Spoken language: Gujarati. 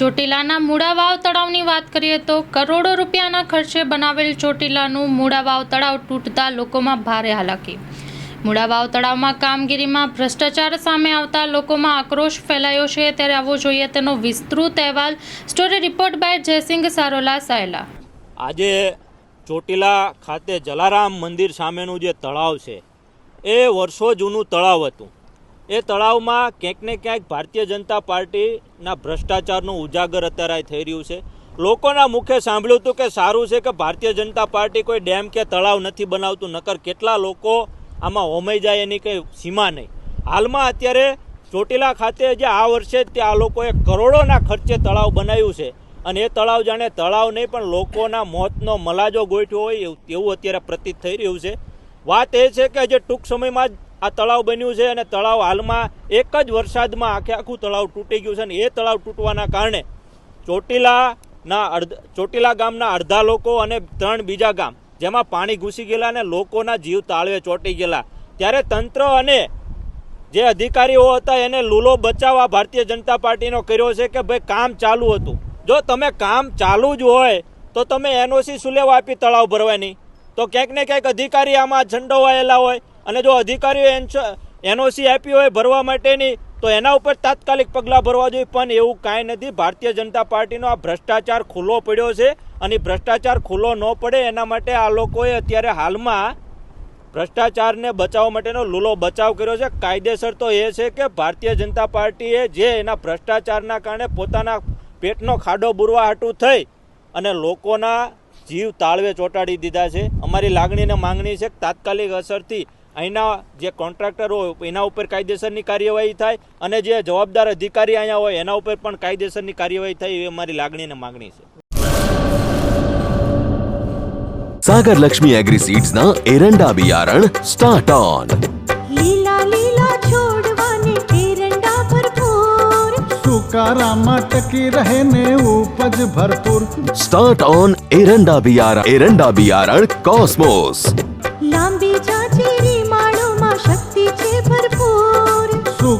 ચોટીલાના મૂળાવાવ તળાવની વાત કરીએ તો કરોડો રૂપિયાના ખર્ચે બનાવેલ ચોટીલાનું મૂળાવાવ તળાવ તૂટતા લોકોમાં ભારે હાલાકી. મૂળાવાવ તળાવમાં કામગીરીમાં ભ્રષ્ટાચાર સામે આવતા લોકોમાં આક્રોશ ફેલાયો છે. ત્યારે આવવો જોઈએ તેનો વિસ્તૃત અહેવાલ. Story report by Jaysinh Sarola Sayla. આજે ચોટીલા ખાતે જલારામ મંદિર સામેનું જે તળાવ છે, એ વર્ષો જૂનું તળાવ હતું. એ તળાવમાં ક્યાંક ને ક્યાંક ભારતીય જનતા પાર્ટીના ભ્રષ્ટાચારનું ઉજાગર અત્યારે થઈ રહ્યું છે. લોકોના મુખે સાંભળ્યું હતું કે સારું છે કે ભારતીય જનતા પાર્ટી કોઈ ડેમ કે તળાવ નથી બનાવતું, નકર કેટલા લોકો આમાં હોમાઈ જાય એની કંઈ સીમા નહીં. હાલમાં અત્યારે ચોટીલા ખાતે જે આ વર્ષે તે આ લોકોએ કરોડોના ખર્ચે તળાવ બનાવ્યું છે. અને એ તળાવ જાણે તળાવ નહીં, પણ લોકોના મોતનો મલાજો ગોઠ્યો હોય એવું તેવું અત્યારે પ્રતીત થઈ રહ્યું છે. વાત એ છે કે જે ટૂંક સમયમાં જ આ તળાવ બન્યું છે અને તળાવ હાલમાં એક જ વરસાદમાં આખે આખું તળાવ તૂટી ગયું છે અને એ તળાવ તૂટવાના કારણે ચોટીલાના અડધ ચોટીલા ગામના અડધા લોકો અને ત્રણ બીજા ગામ, જેમાં પાણી ઘૂસી ગયેલા અને લોકોના જીવ તાળવે ચોંટી ગયેલા. ત્યારે તંત્ર અને જે અધિકારીઓ હતા એને લૂલો બચાવવા ભારતીય જનતા પાર્ટીનો કર્યો છે કે ભાઈ કામ ચાલુ હતું. જો તમે કામ ચાલુ જ હોય, તો તમે એનઓસી શું લેવા આપી તળાવ ભરવાની? તો ક્યાંક ને ક્યાંક અધિકારી આમાં ઝંડોવાયેલા હોય અને જો અધિકારીઓ એનઓસી આપી હોય ભરવા માટેની, તો એના ઉપર તાત્કાલિક પગલાં ભરવા જોઈએ. પણ એવું કાંઈ નથી. ભારતીય જનતા પાર્ટીનો આ ભ્રષ્ટાચાર ખુલ્લો પડ્યો છે અને ભ્રષ્ટાચાર ખુલ્લો ન પડે એના માટે આ લોકોએ અત્યારે હાલમાં ભ્રષ્ટાચારને બચાવવા માટેનો લૂલો બચાવ કર્યો છે. કાયદેસર તો એ છે કે ભારતીય જનતા પાર્ટીએ જે એના ભ્રષ્ટાચારના કારણે પોતાના પેટનો ખાડો બુરવા થઈ અને લોકોના જીવ તાળવે ચોંટાડી દીધા છે. અમારી લાગણીને માંગણી છે તાત્કાલિક અસરથી અહીંના જે કોન્ટ્રાક્ટર હોય એના ઉપર કાયદેસરની કાર્યવાહી થાય અને જે જવાબદાર અધિકારી અહીંયા હોય એના ઉપર પણ કાયદેસરની કાર્યવાહી થાય એવી અમારી લાગણી અને માગણી છે. સાગર લક્ષ્મી એગ્રી સીડ્સ ના એરંડા બિયારણ સ્ટાર્ટ ઓન લીલા લીલા છોડવાને એરંડા ભરપૂર. સુકારામાં ટકી રહે ને ઉપજ ભરપૂર. સ્ટાર્ટ ઓન એરંડા બિયારણ એરંડા બિયારણ કોસ્મોસ. લાંબી